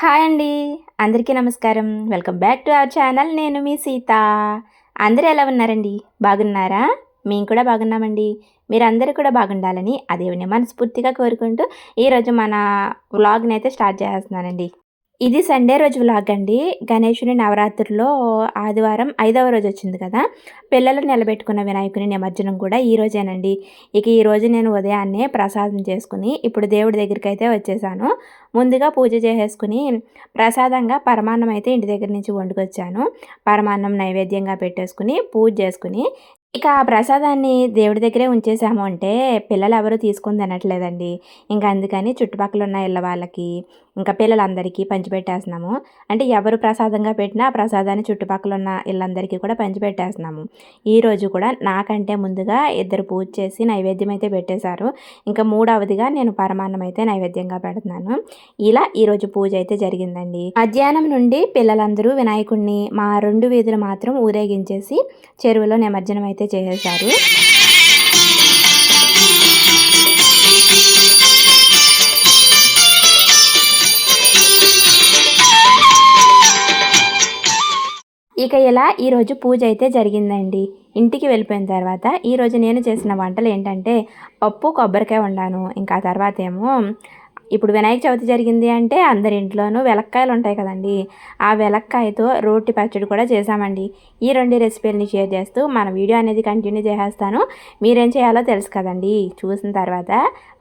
Hi అండి. అందరికీ నమస్కారం. Welcome back to our channel. నేను మీ సీత. అందరూ ఎలా ఉన్నారండి? బాగున్నారా? మేము కూడా బాగున్నామండి. మీరందరూ కూడా బాగుండాలని అదేవిని మనస్ఫూర్తిగా కోరుకుంటూ ఈరోజు మన వ్లాగ్ని అయితే స్టార్ట్ చేస్తున్నానండి. ఇది సండే రోజు వ్లాగ్ అండి. గణేషుని నవరాత్రిలో ఆదివారం ఐదవ రోజు వచ్చింది కదా. పిల్లలు నిలబెట్టుకున్న వినాయకుని నిమజ్జనం కూడా ఈ రోజేనండి. ఇక ఈ రోజు నేను ఉదయాన్నే ప్రసాదం చేసుకుని ఇప్పుడు దేవుడి దగ్గరికి అయితే వచ్చేసాను. ముందుగా పూజ చేసేసుకుని ప్రసాదంగా పరమాన్నం అయితే ఇంటి దగ్గర నుంచి వండుకొచ్చాను. పరమాన్నం నైవేద్యంగా పెట్టేసుకుని పూజ చేసుకుని ఇక ఆ ప్రసాదాన్ని దేవుడి దగ్గరే ఉంచేసాము అంటే పిల్లలు ఎవరు తీసుకుని తినట్లేదండి ఇంకా అందుకని చుట్టుపక్కల ఉన్న ఇళ్ళ వాళ్ళకి ఇంకా పిల్లలందరికీ పంచిపెట్టేస్తున్నాము. అంటే ఎవరు ప్రసాదంగా పెట్టినా ఆ ప్రసాదాన్ని చుట్టుపక్కల ఉన్న ఇళ్ళందరికీ కూడా పంచిపెట్టేస్తున్నాము. ఈరోజు కూడా నాకంటే ముందుగా ఇద్దరు పూజ చేసి నైవేద్యం అయితే పెట్టేశారు. ఇంకా మూడవదిగా నేను పరమాన్నం అయితే నైవేద్యంగా పెడుతున్నాను. ఇలా ఈరోజు పూజ అయితే జరిగిందండి. మధ్యాహ్నం నుండి పిల్లలందరూ వినాయకుడిని మా రెండు వీధులు మాత్రం ఊరేగించేసి చెరువులో నిమజ్జనం అయితే చేసేశారు. ఇక ఇలా ఈరోజు పూజ అయితే జరిగిందండి. ఇంటికి వెళ్ళిపోయిన తర్వాత ఈరోజు నేను చేసిన వంటలు ఏంటంటే పప్పు కొబ్బరికాయ వండాను. ఇంకా తర్వాత ఏమో ఇప్పుడు వినాయక చవితి జరిగింది అంటే అందరి ఇంట్లోనూ వెలక్కాయలు ఉంటాయి కదండి. ఆ వెలక్కాయతో రోటి పచ్చడి కూడా చేశామండి. ఈ రెండు రెసిపీలని షేర్ చేస్తూ మన వీడియో అనేది కంటిన్యూ చేసేస్తాను. మీరేం చేయాలో తెలుసు కదండి. చూసిన తర్వాత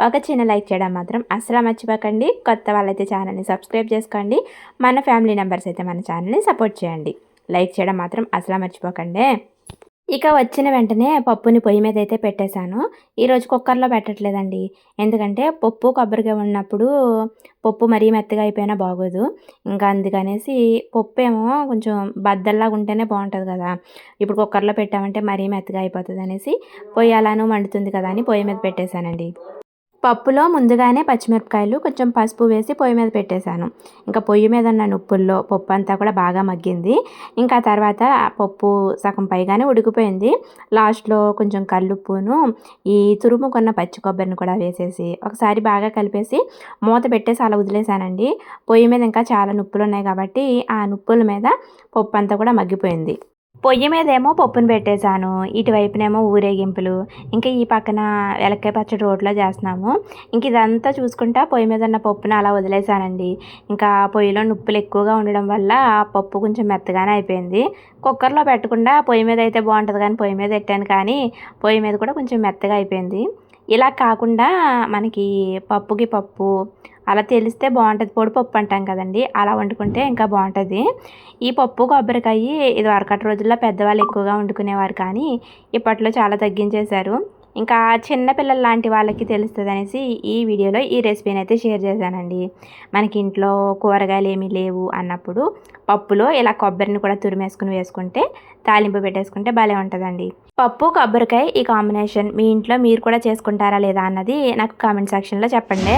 ఒక చిన్న లైక్ చేయడం మాత్రం అసలు మర్చిపోకండి. కొత్త వాళ్ళైతే ఛానల్ని సబ్స్క్రైబ్ చేసుకోండి. మన ఫ్యామిలీ మెంబర్స్ అయితే మన ఛానల్ని సపోర్ట్ చేయండి. లైక్ చేయడం మాత్రం అసలు మర్చిపోకండి. ఇక వచ్చిన వెంటనే పప్పుని పొయ్యి మీద అయితే పెట్టేశాను. ఈరోజు కుక్కర్లో పెట్టట్లేదండి. ఎందుకంటే పప్పు కొబ్బరిగా ఉన్నప్పుడు పప్పు మరీ మెత్తగా అయిపోయినా బాగోదు. ఇంకా అందుకనేసి పప్పు ఏమో కొంచెం బద్దల్లాగా ఉంటేనే బాగుంటుంది కదా. ఇప్పుడు కుక్కర్లో పెట్టామంటే మరీ మెత్తగా అయిపోతుంది అనేసి పొయ్యి అలానూ మండుతుంది కదా అని పొయ్యి మీద పెట్టేశానండి. పప్పులో ముందుగానే పచ్చిమిరపకాయలు కొంచెం పసుపు వేసి పొయ్యి మీద పెట్టేశాను. ఇంకా పొయ్యి మీద ఉన్న నుప్పుల్లో పప్పు అంతా కూడా బాగా మగ్గింది. ఇంకా తర్వాత పప్పు సగం పైగానే ఉడికిపోయింది. లాస్ట్లో కొంచెం కల్లుప్పును ఈ తురుముకున్న పచ్చి కొబ్బరిని కూడా వేసేసి ఒకసారి బాగా కలిపేసి మూత పెట్టేసి అలా వదిలేసానండి పొయ్యి మీద ఇంకా చాలా నుప్పులు ఉన్నాయి కాబట్టి ఆ నుప్పుల మీద పప్పు అంతా కూడా మగ్గిపోయింది. పొయ్యి మీదేమో పప్పును పెట్టేశాను ఇటువైపునేమో ఊరేగింపులు ఇంకా ఈ పక్కన వెలక్కాయ పచ్చడి రోడ్లో చేస్తున్నాము. ఇంక ఇదంతా చూసుకుంటా పొయ్యి మీద ఉన్న పప్పును అలా వదిలేశానండి. ఇంకా పొయ్యిలో నొప్పులు ఎక్కువగా ఉండడం వల్ల ఆ పప్పు కొంచెం మెత్తగానే అయిపోయింది. కుక్కర్లో పెట్టకుండా పొయ్యి మీద అయితే బాగుంటుంది కానీ పొయ్యి మీద పెట్టాను కానీ పొయ్యి మీద కూడా కొంచెం మెత్తగా అయిపోయింది. ఇలా కాకుండా మనకి పప్పుకి పప్పు అలా తెలిస్తే బాగుంటుంది. పొడి పప్పు అంటాం కదండి. అలా వండుకుంటే ఇంకా బాగుంటుంది. ఈ పప్పు కొబ్బరికాయ ఇది వరకటి రోజుల్లో పెద్దవాళ్ళు ఎక్కువగా వండుకునేవారు కానీ ఇప్పట్లో చాలా తగ్గించేశారు. ఇంకా చిన్నపిల్లల లాంటి వాళ్ళకి తెలుస్తుంది అనేసి ఈ వీడియోలో ఈ రెసిపీని అయితే షేర్ చేశానండి. మనకి ఇంట్లో కూరగాయలు ఏమీ లేవు అన్నప్పుడు పప్పులో ఇలా కొబ్బరిని కూడా తురిమేసుకుని వేసుకుంటే తాలింపు పెట్టేసుకుంటే భలే ఉంటుందండి. పప్పు కొబ్బరికాయ ఈ కాంబినేషన్ మీ ఇంట్లో మీరు కూడా చేసుకుంటారా లేదా అన్నది నాకు కామెంట్ సెక్షన్లో చెప్పండి.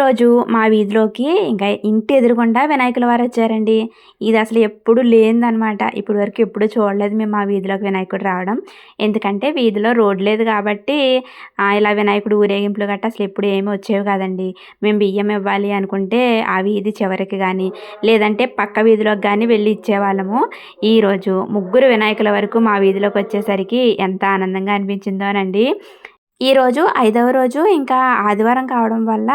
ఈరోజు మా వీధిలోకి ఇంకా ఇంటి ఎదురుగుండా వినాయకుల వారు వచ్చారండి. ఇది అసలు ఎప్పుడు లేనిదనమాట ఇప్పటి వరకు ఎప్పుడు చూడలేదు మేము మా వీధిలోకి వినాయకుడు రావడం. ఎందుకంటే వీధిలో రోడ్ లేదు కాబట్టి ఇలా వినాయకుడు ఊరేగింపులు గట్ట అసలు ఎప్పుడు ఏమి వచ్చేవి కాదండి. మేము బియ్యం ఇవ్వాలి అనుకుంటే ఆ వీధి చివరికి కానీ లేదంటే పక్క వీధిలోకి కానీ వెళ్ళి ఇచ్చేవాళ్ళము. ఈరోజు ముగ్గురు వినాయకుల వరకు మా వీధిలోకి వచ్చేసరికి ఎంత ఆనందంగా అనిపించిందోనండి ఈరోజు ఐదవ రోజు ఇంకా ఆదివారం కావడం వల్ల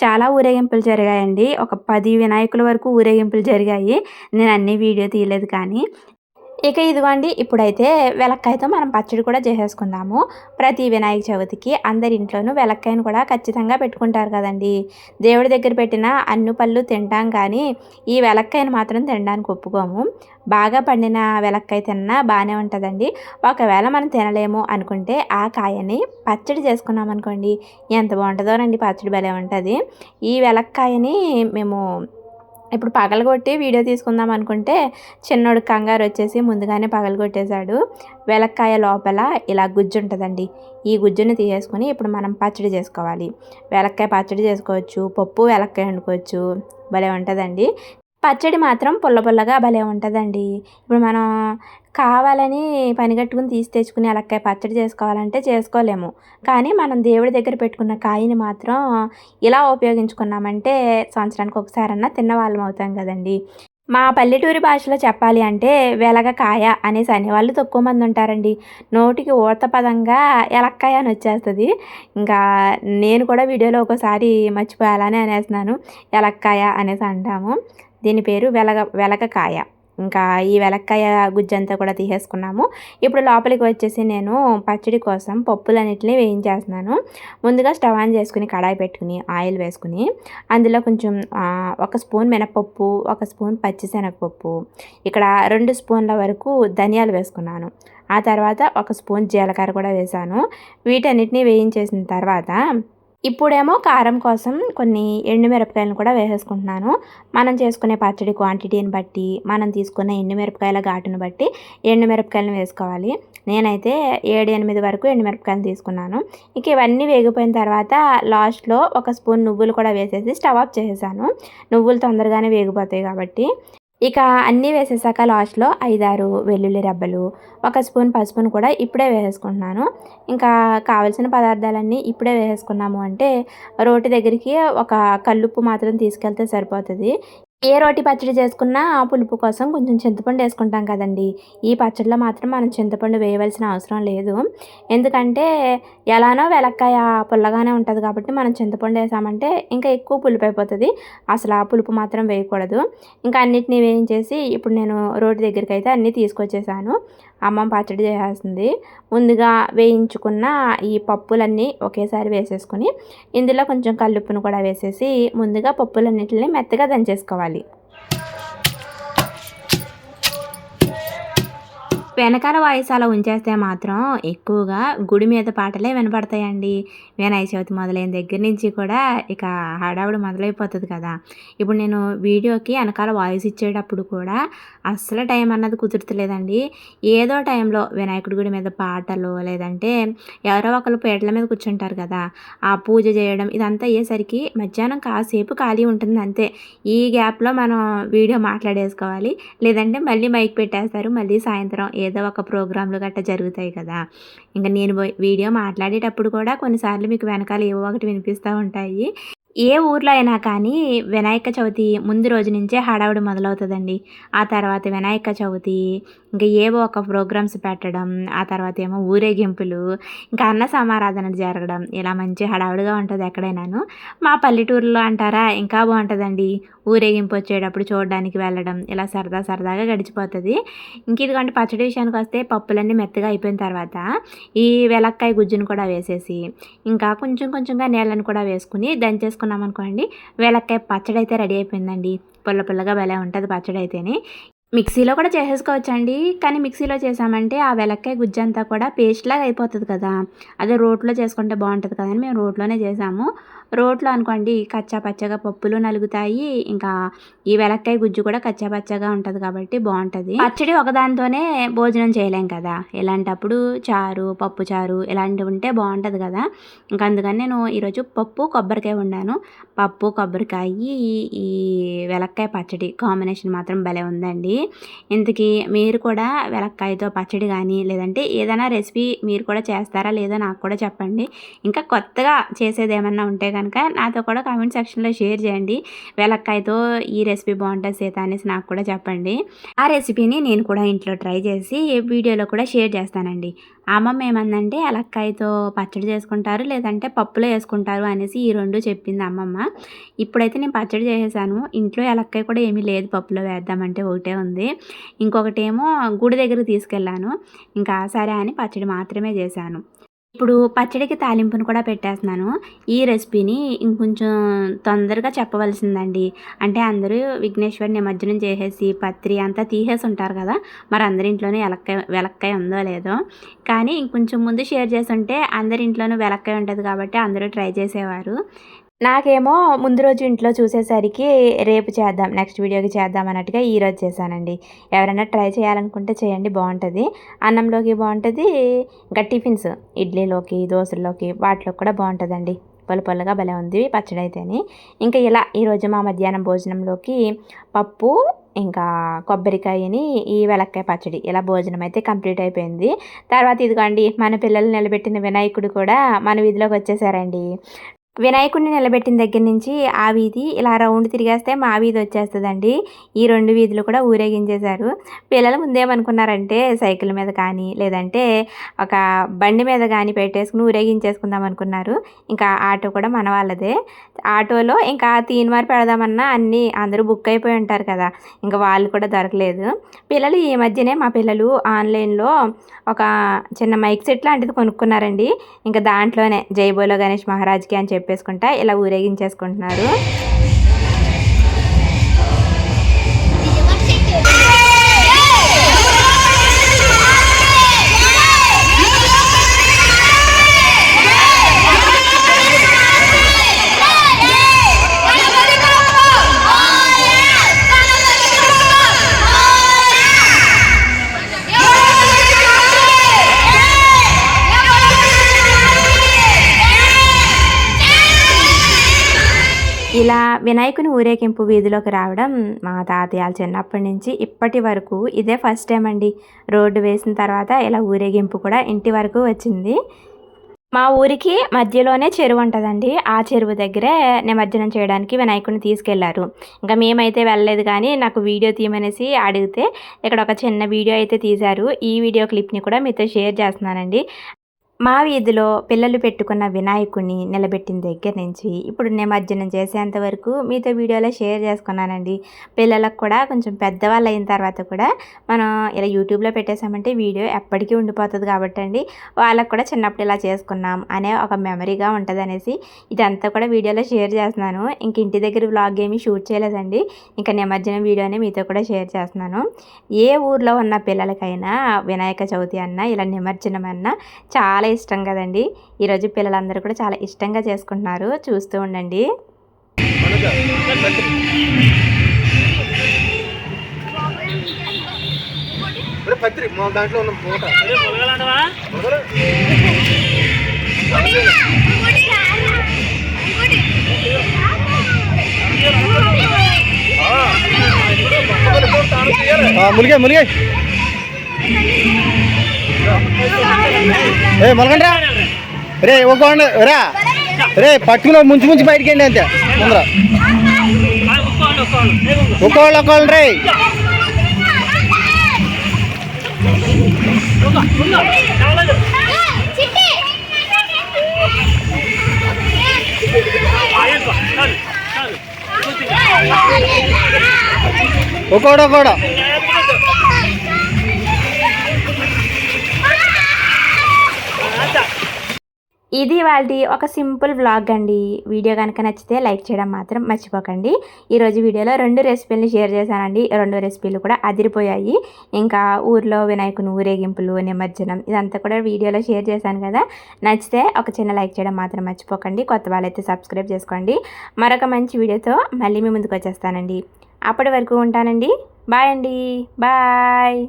చాలా ఊరేగింపులు జరిగాయండి. ఒక పది వినాయకుల వరకు ఊరేగింపులు జరిగాయి. నేను అన్ని వీడియో తీయలేదు కానీ ఇక ఇదిగోండి ఇప్పుడైతే వెలక్కాయతో మనం పచ్చడి కూడా చేసేసుకుందాము. ప్రతి వినాయక చవితికి అందరి ఇంట్లోనూ వెలక్కాయను కూడా ఖచ్చితంగా పెట్టుకుంటారు కదండి. దేవుడి దగ్గర పెట్టిన అన్ని పళ్ళు తింటాం కానీ ఈ వెలక్కాయను మాత్రం తినడానికి ఒప్పుకోము. బాగా పండిన వెలక్కాయ తిన్నా బాగానే ఉంటుందండి. ఒకవేళ మనం తినలేము అనుకుంటే ఆ కాయని పచ్చడి చేసుకున్నాం అనుకోండి ఎంత బాగుంటుందోనండి పచ్చడి భలే ఉంటుంది. ఈ వెలక్కాయని మేము ఇప్పుడు పగలగొట్టి వీడియో తీసుకుందాం అనుకుంటే చిన్నోడు కంగారు వచ్చేసి ముందుగానే పగలగొట్టేశాడు. వెలక్కాయ లోపల ఇలా గుజ్జు ఉంటుందండి. ఈ గుజ్జుని తీసేసుకొని ఇప్పుడు మనం పచ్చడి చేసుకోవాలి. వెలక్కాయ పచ్చడి చేసుకోవచ్చు పప్పు వెలక్కాయ వండుకోవచ్చు. భలే ఉంటుందండి. పచ్చడి మాత్రం పుల్ల పుల్లగా భలే ఉంటుందండి. ఇప్పుడు మనం కావాలని పనిగట్టుకుని తీసి తెచ్చుకుని అలక్కాయ పచ్చడి చేసుకోవాలంటే చేసుకోలేము. కానీ మనం దేవుడి దగ్గర పెట్టుకున్న కాయని మాత్రం ఇలా ఉపయోగించుకున్నామంటే సంవత్సరానికి ఒకసారన్నా తిన్న వాళ్ళం అవుతాం కదండి. మా పల్లెటూరి భాషలో చెప్పాలి అంటే వెలగ కాయ అనేసి అనేవాళ్ళు తక్కువ మంది ఉంటారండి. నోటికి ఊత పదంగా ఎలక్కాయ అని వచ్చేస్తుంది. ఇంకా నేను కూడా వీడియోలో ఒకసారి మర్చిపోయాలని అనేస్తున్నాను. ఎలక్కాయ అనేసి అంటాము. దీని పేరు వెలగ వెలగకాయ. ఇంకా ఈ వెలక్కాయ గుజ్జంతా కూడా తీసేసుకున్నాము. ఇప్పుడు లోపలికి వచ్చేసి నేను పచ్చడి కోసం పప్పులన్నిటిని వేయించేస్తున్నాను. ముందుగా స్టవ్ ఆన్ చేసుకుని కడాయి పెట్టుకుని ఆయిల్ వేసుకుని అందులో కొంచెం ఒక స్పూన్ మినపప్పు ఒక స్పూన్ పచ్చిశనగపప్పు ఇక్కడ రెండు స్పూన్ల వరకు ధనియాలు వేసుకున్నాను. ఆ తర్వాత ఒక స్పూన్ జీలకర్ర కూడా వేసాను వీటన్నిటిని వేయించేసిన తర్వాత ఇప్పుడేమో కారం కోసం కొన్ని ఎండుమిరపకాయలను కూడా వేసేసుకుంటున్నాను. మనం చేసుకునే పచ్చడి క్వాంటిటీని బట్టి మనం తీసుకున్న ఎండుమిరపకాయల ఘాటును బట్టి ఎండుమిరపకాయలను వేసుకోవాలి. నేనైతే ఏడు ఎనిమిది వరకు ఎండుమిరపకాయలు తీసుకున్నాను. ఇక ఇవన్నీ వేగిపోయిన తర్వాత లాస్ట్లో ఒక స్పూన్ నువ్వులు కూడా వేసేసి స్టవ్ ఆఫ్ చేసేసాను. నువ్వులు తొందరగానే వేగిపోతాయి కాబట్టి ఇక అన్నీ వేసేసాక లాస్ట్లో ఐదారు వెల్లుల్లి రెబ్బలు ఒక స్పూన్ పసుపును కూడా ఇప్పుడే వేసేసుకుంటున్నాను. ఇంకా కావలసిన పదార్థాలన్నీ ఇప్పుడే వేసేసుకున్నాము అంటే రోటి దగ్గరికి ఒక కల్లుప్పు మాత్రం తీసుకెళ్తే సరిపోతుంది. ఏ రోటి పచ్చడి చేసుకున్నా పులుపు కోసం కొంచెం చింతపండు వేసుకుంటాం కదండి. ఈ పచ్చడిలో మాత్రం మనం చింతపండు వేయవలసిన అవసరం లేదు. ఎందుకంటే ఎలానో వెలక్కాయ పుల్లగానే ఉంటుంది కాబట్టి మనం చింతపండు వేసామంటే ఇంకా ఎక్కువ పులుపు అయిపోతుంది. అసలు ఆ పులుపు మాత్రం వేయకూడదు. ఇంకా అన్నిటినీ వేయించేసి ఇప్పుడు నేను రోటి దగ్గరికి అయితే అన్నీ తీసుకొచ్చేసాను. అమ్మ పచ్చడి చేసేస్తుంది ముందుగా వేయించుకున్న ఈ పప్పులన్నీ ఒకేసారి వేసేసుకొని ఇందులో కొంచెం కల్లుప్పును కూడా వేసేసి ముందుగా పప్పులన్నింటినీ మెత్తగా దంచేసుకోవాలి. వెనకాల వాయిస్ అలా ఉంచేస్తే మాత్రం ఎక్కువగా గుడి మీద పాటలే వినపడతాయండి. వినాయక చవితి మొదలైన దగ్గర నుంచి కూడా ఇక హడావుడి మొదలైపోతుంది కదా. ఇప్పుడు నేను వీడియోకి వెనకాల వాయిస్ ఇచ్చేటప్పుడు కూడా అస్సలు టైం అన్నది కుదురుతలేదండి. ఏదో టైంలో వినాయకుడి గుడి మీద పాటలు లేదంటే ఎవరో ఒకరు పీటల మీద కూర్చుంటారు కదా. ఆ పూజ చేయడం ఇదంతా అయ్యేసరికి మధ్యాహ్నం కాసేపు ఖాళీ ఉంటుంది అంతే. ఈ గ్యాప్లో మనం వీడియో మాట్లాడేసుకోవాలి. లేదంటే మళ్ళీ మైక్ పెట్టేస్తారు. మళ్ళీ సాయంత్రం ఏదో ఒక ప్రోగ్రాంలు గట్రా జరుగుతాయి కదా. ఇంకా నేను వీడియో మాట్లాడేటప్పుడు కూడా కొన్నిసార్లు మీకు వెనకాల ఏవో ఒకటి వినిపిస్తూ ఉంటాయి. ఏ ఊర్లో అయినా కానీ వినాయక చవితి ముందు రోజు నుంచే హడావుడి మొదలవుతుందండి. ఆ తర్వాత వినాయక చవితి ఇంకా ఏవో ఒక ప్రోగ్రామ్స్ పెట్టడం ఆ తర్వాత ఏమో ఊరేగింపులు ఇంకా అన్న సమారాధన జరగడం ఇలా మంచి హడావుడిగా ఉంటుంది ఎక్కడైనాను. మా పల్లెటూరులో అంటారా ఇంకా బాగుంటుందండి. ఊరేగింపు వచ్చేటప్పుడు చూడడానికి వెళ్ళడం ఇలా సరదా సరదాగా గడిచిపోతుంది. ఇంక ఇదిగోండి పచ్చడి విషయానికి వస్తే పప్పులన్నీ మెత్తగా అయిపోయిన తర్వాత ఈ వెలక్కాయ గుజ్జును కూడా వేసేసి ఇంకా కొంచెం కొంచెంగా నీళ్ళని కూడా వేసుకుని దంచేసుకున్నాం అనుకోండి వెలక్కాయ పచ్చడి అయితే రెడీ అయిపోయిందండి. పుల్ల పుల్లగా భలే ఉంటుంది పచ్చడి అయితేనే. మిక్సీలో కూడా చేసేసుకోవచ్చండి కానీ మిక్సీలో చేసామంటే ఆ వెలక్కాయ గుజ్జంతా కూడా పేస్ట్ లాగా అయిపోతుంది కదా. అదే రోట్లో చేసుకుంటే బాగుంటుంది కదా అని మేము రోట్లోనే చేసాము. రోట్లో అనుకోండి కచ్చా పచ్చగా పప్పులు నలుగుతాయి. ఇంకా ఈ వెలక్కాయ గుజ్జు కూడా కచ్చా పచ్చగా ఉంటుంది కాబట్టి బాగుంటుంది. పచ్చడి ఒకదానితోనే భోజనం చేయలేం కదా. ఇలాంటప్పుడు చారు పప్పు చారు ఇలాంటివి ఉంటే బాగుంటుంది కదా. ఇంకా అందుకని నేను ఈరోజు పప్పు కొబ్బరికాయ వండాను. పప్పు కొబ్బరికాయ ఈ వెలక్కాయ పచ్చడి కాంబినేషన్ మాత్రం భలే ఉందండి. ఇంతకీ మీరు కూడా వెలక్కాయతో పచ్చడి కానీ లేదంటే ఏదైనా రెసిపీ మీరు కూడా చేస్తారా లేదో నాకు కూడా చెప్పండి. ఇంకా కొత్తగా చేసేది ఏమన్నా ఉంటే కనుక నాతో కూడా కామెంట్ సెక్షన్లో షేర్ చేయండి. వెలక్కాయతో ఈ రెసిపీ బాగుంటుంది సీత అనేసి నాకు కూడా చెప్పండి. ఆ రెసిపీని నేను కూడా ఇంట్లో ట్రై చేసి వీడియోలో కూడా షేర్ చేస్తానండి. అమ్మమ్మ ఏమందంటే ఎలక్కాయతో పచ్చడి చేసుకుంటారు లేదంటే పప్పులో వేసుకుంటారు అనేసి ఈ రెండు చెప్పింది అమ్మమ్మ. ఇప్పుడైతే నేను పచ్చడి చేసేసాను. ఇంట్లో ఎలక్కాయ కూడా ఏమీ లేదు పప్పులో వేద్దామంటే ఒకటే ఉంది. ఇంకొకటేమో గుడి దగ్గర తీసుకెళ్ళాను. ఇంకా సరే అని పచ్చడి మాత్రమే చేశాను. ఇప్పుడు పచ్చడికి తాలింపును కూడా పెట్టేస్తున్నాను. ఈ రెసిపీని ఇంకొంచెం తొందరగా చెప్పవలసిందండి. అంటే అందరూ విఘ్నేశ్వర్ నిమజ్జనం చేసేసి పత్రి అంతా తీసేసి ఉంటారు కదా మరి అందరి ఇంట్లోనే వెలక్కాయ వెలక్కాయ ఉందో లేదో. కానీ ఇంకొంచెం ముందు షేర్ చేస్తుంటే అందరి ఇంట్లోనూ వెలక్కాయ ఉంటుంది కాబట్టి అందరూ ట్రై చేసేవారు. నాకేమో ముందు రోజు ఇంట్లో చూసేసరికి రేపు చేద్దాం నెక్స్ట్ వీడియోకి చేద్దాం అన్నట్టుగా ఈరోజు చేశానండి. ఎవరైనా ట్రై చేయాలనుకుంటే చేయండి బాగుంటుంది. అన్నంలోకి బాగుంటుంది ఇంకా టిఫిన్స్ ఇడ్లీలోకి దోశల్లోకి వాటిలోకి కూడా బాగుంటుందండి. పొల పొలగా భలే ఉంది పచ్చడి అయితేని ఇంకా ఇలా ఈరోజు మా మధ్యాహ్నం భోజనంలోకి పప్పు ఇంకా కొబ్బరికాయని ఈ వెలక్కాయ పచ్చడి ఇలా భోజనం అయితే కంప్లీట్ అయిపోయింది. తర్వాత ఇదిగోండి మన పిల్లలు నిలబెట్టిన వినాయకుడు కూడా మన వీధిలోకి వచ్చేసారండి. వినాయకుడిని నిలబెట్టిన దగ్గర నుంచి ఆ వీధి ఇలా రౌండ్ తిరిగేస్తే మా వీధి వచ్చేస్తుందండి. ఈ రెండు వీధులు కూడా ఊరేగించేశారు. పిల్లలు ముందేమనుకున్నారంటే సైకిల్ మీద కానీ లేదంటే ఒక బండి మీద కానీ పెట్టేసుకుని ఊరేగించేసుకుందాం అనుకున్నారు ఇంకా ఆటో కూడా మన వాళ్ళదే. ఆటోలో ఇంకా తీన్మార్ పెడదామన్నా అన్నీ అందరూ బుక్ అయిపోయి ఉంటారు కదా. ఇంకా వాళ్ళు కూడా దొరకలేదు. పిల్లలు ఈ మధ్యనే మా పిల్లలు ఆన్లైన్లో ఒక చిన్న మైక్ సెట్ లాంటిది కొనుక్కున్నారండి. ఇంకా దాంట్లోనే జైబోలో గణేష్ మహారాజ్కి అని చెప్పి చెప్పేసుకుంటా. ఇలా ఊరేగించేసుకుంటున్నారు. వినాయకుని ఊరేగింపు వీధిలోకి రావడం మా తాతయ్యాలు చిన్నప్పటి నుంచి ఇప్పటి వరకు ఇదే ఫస్ట్ టైం అండి. రోడ్డు వేసిన తర్వాత ఇలా ఊరేగింపు కూడా ఇంటి వరకు వచ్చింది. మా ఊరికి మధ్యలోనే చెరువు ఉంటుందండి. ఆ చెరువు దగ్గరే నిమజ్జనం చేయడానికి వినాయకుడిని తీసుకెళ్ళారు. ఇంకా మేమైతే వెళ్ళలేదు కానీ నాకు వీడియో తీయమనేసి అడిగితే ఇక్కడ ఒక చిన్న వీడియో అయితే తీశారు. ఈ వీడియో క్లిప్ని కూడా మీతో షేర్ చేస్తున్నానండి. మా వీధిలో పిల్లలు పెట్టుకున్న వినాయకుడిని నిలబెట్టిన దగ్గర నుంచి ఇప్పుడు నిమజ్జనం చేసేంత వరకు మీతో వీడియోలో షేర్ చేసుకున్నానండి. పిల్లలకు కూడా కొంచెం పెద్దవాళ్ళు అయిన తర్వాత కూడా మనం ఇలా యూట్యూబ్లో పెట్టేసామంటే వీడియో ఎప్పటికీ ఉండిపోతుంది కాబట్టి అండి వాళ్ళకు కూడా చిన్నప్పుడు ఇలా చేసుకున్నాం అనే ఒక మెమరీగా ఉంటుంది అనేసి ఇదంతా కూడా వీడియోలో షేర్ చేస్తున్నాను. ఇంక ఇంటి దగ్గర వ్లాగ్ ఏమీ షూట్ చేయలేదండి. ఇంకా నిమజ్జనం వీడియోనే మీతో కూడా షేర్ చేస్తున్నాను. ఏ ఊర్లో ఉన్న పిల్లలకైనా వినాయక చవితి అన్నా ఇలా నిమజ్జనం అన్నా చాలా చాలా ఇష్టం కదండి. ఈరోజు పిల్లలందరూ కూడా చాలా ఇష్టంగా చేసుకుంటున్నారు. చూస్తూ ఉండండి. పత్రి దాంట్లో ఉన్న మూట. ములిగే ములిగే ఏ మొలకండి రే. ఒక రా. రే పట్టుకులో ముంచి ముంచి బయటికి వెళ్ళి అంతే. ముందర. ఒక్కోళ్ళు ఒక్కోళ్ళు రే ఒక్కోడు ఒక్కోడు ఇది వాళ్ళది ఒక సింపుల్ వ్లాగ్ అండి. వీడియో కనుక నచ్చితే లైక్ చేయడం మాత్రం మర్చిపోకండి. ఈరోజు వీడియోలో రెండు రెసిపీలు షేర్ చేశానండి. రెండు రెసిపీలు కూడా అదిరిపోయాయి. ఇంకా ఊర్లో వినాయకుని ఊరేగింపులు నిమజ్జనం ఇదంతా కూడా వీడియోలో షేర్ చేశాను కదా. నచ్చితే ఒక చిన్న లైక్ చేయడం మాత్రం మర్చిపోకండి. కొత్త వాళ్ళైతే సబ్స్క్రైబ్ చేసుకోండి. మరొక మంచి వీడియోతో మళ్ళీ మీ ముందుకు వచ్చేస్తానండి. అప్పటి వరకు ఉంటానండి. బాయ్ అండి. బాయ్.